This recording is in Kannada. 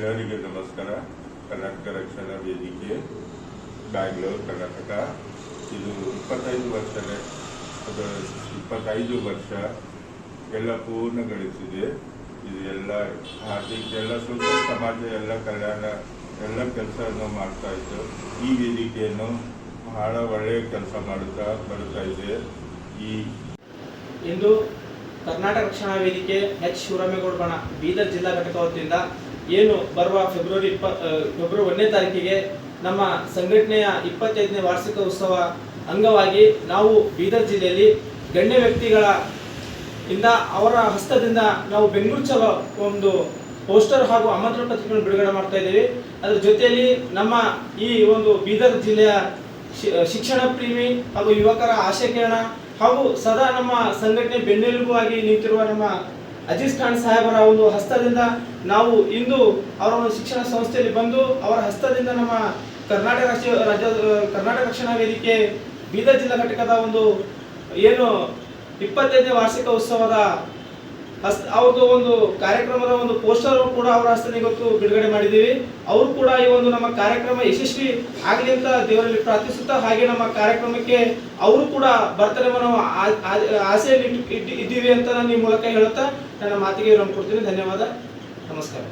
ಎಲ್ಲರಿಗೆ ನಮಸ್ಕಾರ. ಕರ್ನಾಟಕ ರಕ್ಷಣಾ ವೇದಿಕೆ, ಬ್ಯಾಂಗ್ಳೂರು, ಕರ್ನಾಟಕ. ಇದು ಇಪ್ಪತ್ತೈದು ವರ್ಷನೇ, ಅದು ಇಪ್ಪತ್ತೈದು ವರ್ಷ ಎಲ್ಲ ಪೂರ್ಣಗೊಳಿಸಿದೆ. ಇದು ಎಲ್ಲ ಎಲ್ಲ ಸುತ್ತ ಸಮಾಜ, ಎಲ್ಲ ಕಲ್ಯಾಣ, ಎಲ್ಲ ಕೆಲಸವನ್ನು ಮಾಡ್ತಾ ಇತ್ತು. ಈ ವೇದಿಕೆಯನ್ನು ಬಹಳ ಒಳ್ಳೆಯ ಕೆಲಸ ಮಾಡುತ್ತಾ ಬರುತ್ತಾ ಇದೆ. ಈ ಇಂದು ಕರ್ನಾಟಕ ರಕ್ಷಣಾ ವೇದಿಕೆ ಎಚ್ ಶಿವರಾಮೇಗೌಡ ಬಣ, ಬೀದರ್ ಜಿಲ್ಲಾ ಘಟಕ ವತಿಯಿಂದ ಏನು ಬರುವ ಫೆಬ್ರವರಿ ಇಪ್ಪ ಫೆಬ್ರವರಿ ಒಂದನೇ ತಾರೀಕಿಗೆ ನಮ್ಮ ಸಂಘಟನೆಯ ಇಪ್ಪತ್ತೈದನೇ ವಾರ್ಷಿಕ ಉತ್ಸವ ಅಂಗವಾಗಿ ನಾವು ಬೀದರ್ ಜಿಲ್ಲೆಯಲ್ಲಿ ಗಣ್ಯ ವ್ಯಕ್ತಿಗಳ ಇಂದ ಅವರ ಹಸ್ತದಿಂದ ನಾವು ಬೆಂಗಳೂರು ಚಲೋ ಒಂದು ಪೋಸ್ಟರ್ ಹಾಗೂ ಆಮಂತ್ರಣ ಪತ್ರಿಕೆಗಳನ್ನು ಬಿಡುಗಡೆ ಮಾಡ್ತಾ ಇದ್ದೀವಿ. ಅದರ ಜೊತೆಯಲ್ಲಿ ನಮ್ಮ ಈ ಒಂದು ಬೀದರ್ ಜಿಲ್ಲೆಯ ಶಿಕ್ಷಣ ಪ್ರೇಮಿ ಹಾಗೂ ಯುವಕರ ಆಶಯಕಿರಣ ಹಾಗೂ ಸದಾ ನಮ್ಮ ಸಂಘಟನೆ ಬೆನ್ನೆಲುಬಾಗಿ ನಿಂತಿರುವ ನಮ್ಮ ಅಜೀಜ್ ಖಾನ್ ಸಾಹೇಬರ ಒಂದು ಹಸ್ತದಿಂದ ನಾವು ಇಂದು ಅವರ ಒಂದು ಶಿಕ್ಷಣ ಸಂಸ್ಥೆಯಲ್ಲಿ ಬಂದು ಅವರ ಹಸ್ತದಿಂದ ನಮ್ಮ ಕರ್ನಾಟಕ ರಾಜ್ಯ ರಾಜ್ಯ, ಕರ್ನಾಟಕ ರಕ್ಷಣಾ ವೇದಿಕೆ, ಬೀದರ್ ಜಿಲ್ಲಾ ಘಟಕದ ಒಂದು ಏನು ಇಪ್ಪತ್ತೈದನೇ ವಾರ್ಷಿಕ ಉತ್ಸವದ ಹಸ್ತ ಅವ್ರದ್ದು ಒಂದು ಕಾರ್ಯಕ್ರಮದ ಒಂದು ಪೋಸ್ಟರ್ ಕೂಡ ಅವರ ಹಸ್ತನ ಇವತ್ತು ಬಿಡುಗಡೆ ಮಾಡಿದ್ದೀವಿ. ಅವರು ಕೂಡ ಈ ಒಂದು ನಮ್ಮ ಕಾರ್ಯಕ್ರಮ ಯಶಸ್ವಿ ಆಗಲಿ ಅಂತ ದೇವರಲ್ಲಿ ಪ್ರಾರ್ಥಿಸುತ್ತಾ ಹಾಗೆ ನಮ್ಮ ಕಾರ್ಯಕ್ರಮಕ್ಕೆ ಅವರು ಕೂಡ ಬರ್ತಾರೆ ನಾವು ಆಸೆಯಲ್ಲಿ ಇಟ್ಟು- ಇದ್ದೀವಿ ಅಂತ ನಾನು ಈ ಮೂಲಕ ಹೇಳುತ್ತಾ ನನ್ನ ಮಾತಿಗೆ ವಿರಾಮ ಕೊಡ್ತೀನಿ. ಧನ್ಯವಾದ. ನಮಸ್ಕಾರ.